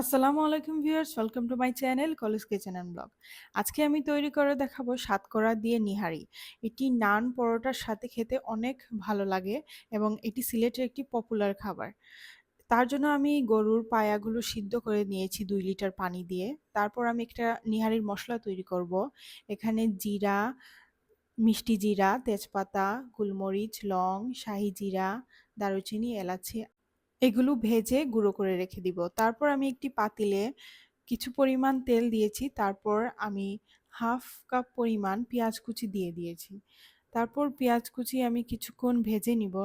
আসসালামু আলাইকুম viewers, welcome to my channel college kitchen and blog. আজকে আমি তৈরি করে দেখাবো সাতকরা দিয়ে নিহারি। এটি নান পরোটার সাথে খেতে অনেক ভালো লাগে এবং এটি সিলেটের একটি পপুলার খাবার। তার জন্য আমি গরুর পায়াগুলো সিদ্ধ করে নিয়েছি দুই লিটার পানি দিয়ে। তারপর আমি একটা নিহারির মশলা তৈরি করব। এখানে জিরা, মিষ্টি জিরা, তেজপাতা, গোলমরিচ, লং, শাহি জিরা, দারুচিনি, এলাচি এগুলো ভেজে গুঁড়ো করে রেখে দিব। তারপর আমি একটি পাতিলে কিছু পরিমাণ তেল দিয়েছি। তারপর আমি হাফ কাপ পরিমাণ পেঁয়াজ কুচি দিয়ে দিয়েছি। তারপর পেঁয়াজ কুচি আমি কিছুক্ষণ ভেজে নিব।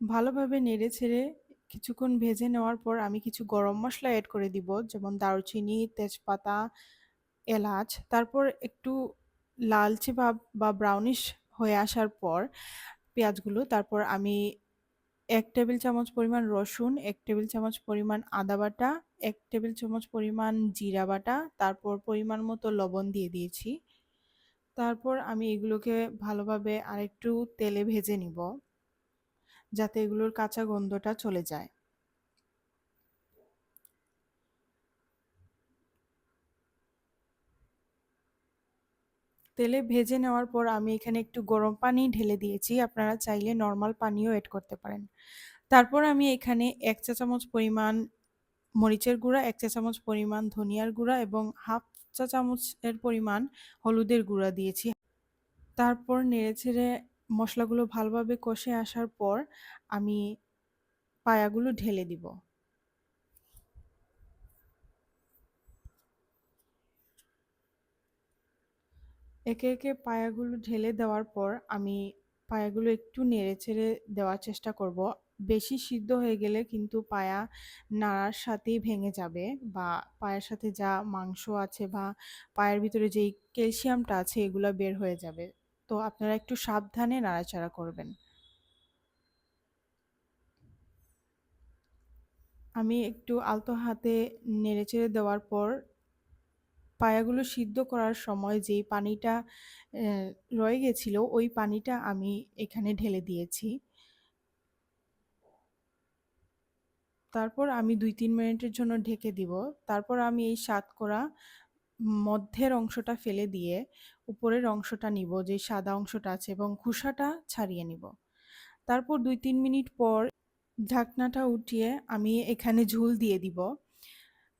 ভালোভাবে নেড়ে ছেড়ে কিছুক্ষণ ভেজে নেওয়ার পর আমি কিছু গরম মশলা অ্যাড করে দিব, যেমন দারুচিনি, তেজপাতা, এলাচ। তারপর একটু লালচে ভাব বা ব্রাউনিশ হয়ে আসার পর পেঁয়াজগুলো, তারপর আমি এক টেবিল চামচ পরিমাণ রসুন, এক টেবিল চামচ পরিমাণ আদা বাটা, এক টেবিল চামচ পরিমাণ জিরা বাটা, তারপর পরিমাণ মতো লবণ দিয়ে দিয়েছি। তারপর আমি এগুলোকে ভালোভাবে আরেকটু তেলে ভেজে নিব, যাতে এগুলোর কাঁচা গন্ধটা চলে যায়। তেলে ভেজে নেওয়ার পর আমি এখানে একটু গরম পানি ঢেলে দিয়েছি। আপনারা চাইলে নর্মাল পানিও এড করতে পারেন। তারপর আমি এখানে এক চা চামচ পরিমাণ মরিচের গুঁড়া, এক চা চামচ পরিমাণ ধনিয়ার গুঁড়া এবং হাফ চা চামচের পরিমাণ হলুদের গুঁড়া দিয়েছি। তারপর নেড়েছেড়ে মশলাগুলো ভালোভাবে কষে আসার পর আমি পায়াগুলো ঢেলে দিব। একে একে পায়াগুলো ঢেলে দেওয়ার পর আমি পায়াগুলো একটু নেড়েচেড়ে দেওয়ার চেষ্টা করব। বেশি সিদ্ধ হয়ে গেলে কিন্তু পায়া নাড়ার সাথেই ভেঙে যাবে বা পায়ের সাথে যা মাংস আছে বা পায়ের ভিতরে যেই ক্যালসিয়ামটা আছে এগুলো বের হয়ে যাবে। তো আপনারা একটু সাবধানে নাড়াচাড়া করবেন। আমি একটু আলতো হাতে নেড়ে নেড়েচেড়ে দেওয়ার পর পায়াগুলো সিদ্ধ করার সময় যেই পানিটা রয়ে গেছিল, ওই পানিটা আমি এখানে ঢেলে দিয়েছি। তারপর আমি দুই তিন মিনিটের জন্য ঢেকে দিব। তারপর আমি এই সাত করা মধ্যের অংশটা ফেলে দিয়ে উপরের অংশটা নিব, যে সাদা অংশটা আছে, এবং খোসাটা ছাড়িয়ে নিব। তারপর দুই তিন মিনিট পর ঢাকনাটা উঠিয়ে আমি এখানে ঝুল দিয়ে দিব।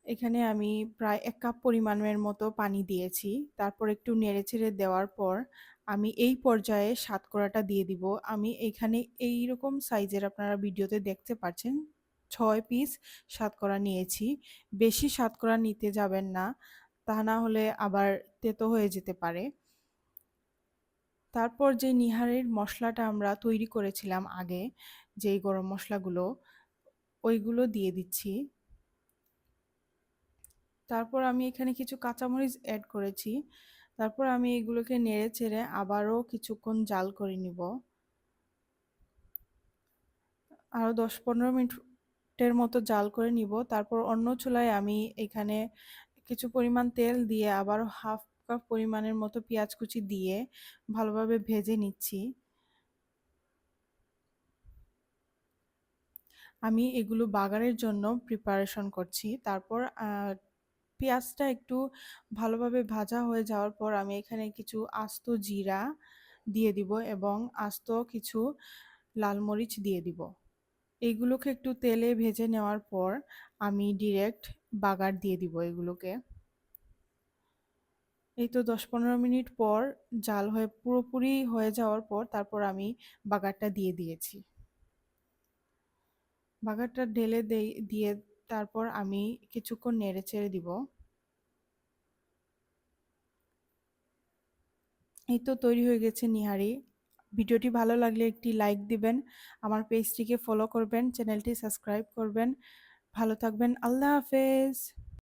এখানে আমি প্রায় এক কাপ পরিমাণের মতো পানি দিয়েছি। তারপর একটু নেড়ে নেড়েচেড়ে দেওয়ার পর আমি এই পর্যায়ে সাতকড়াটা দিয়ে দিব। আমি এখানে এই রকম সাইজের আপনারা ভিডিওতে দেখতে পাচ্ছেন, ছয় পিস সাতকড়া নিয়েছি। বেশি সাতকড়া নিতে যাবেন না, তা না হলে আবার তেতো হয়ে যেতে পারে। তারপর যে নিহারের মশলাটা আমরা তৈরি করেছিলাম আগে, যেই গরম মশলাগুলো, ওইগুলো দিয়ে দিচ্ছি। তারপর আমি এখানে কিছু কাঁচামরিচ অ্যাড করেছি। তারপর আমি এগুলোকে নেড়ে চেড়ে আবারও কিছুক্ষণ জাল করে নিব। আরও দশ পনেরো মিনিটের মতো জাল করে নিব। তারপর অন্য চুলায় আমি এখানে কিছু পরিমাণ তেল দিয়ে আবারও হাফ কাপ পরিমাণের মতো পেঁয়াজ কুচি দিয়ে ভালোভাবে ভেজে নিচ্ছি। আমি এগুলো বাগারের জন্য প্রিপারেশন করছি। তারপর পেঁয়াজটা একটু ভালোভাবে ভাজা হয়ে যাওয়ার পর আমি এখানে কিছু আস্ত জিরা দিয়ে দিব এবং আস্ত কিছু লাল মরিচ দিয়ে দিব। এইগুলোকে একটু তেলে ভেজে নেওয়ার পর আমি ডিরেক্ট বাগার দিয়ে দিব এগুলোকে। এই তো দশ পনেরো মিনিট পর জাল হয়ে পুরোপুরি হয়ে যাওয়ার পর তারপর আমি বাগারটা দিয়ে দিয়েছি। বাগারটা ঢেলে দিয়ে তারপর আমি কিছুক্ষণ নেড়ে ছেড়ে দিব। এই তো তৈরি হয়ে গেছে নিহারি। ভিডিওটি ভালো লাগলে একটি লাইক দিবেন, আমার পেজটিকে ফলো করবেন চ্যানেলটি সাবস্ক্রাইব করবেন। ভালো থাকবেন, আল্লাহ হাফেজ।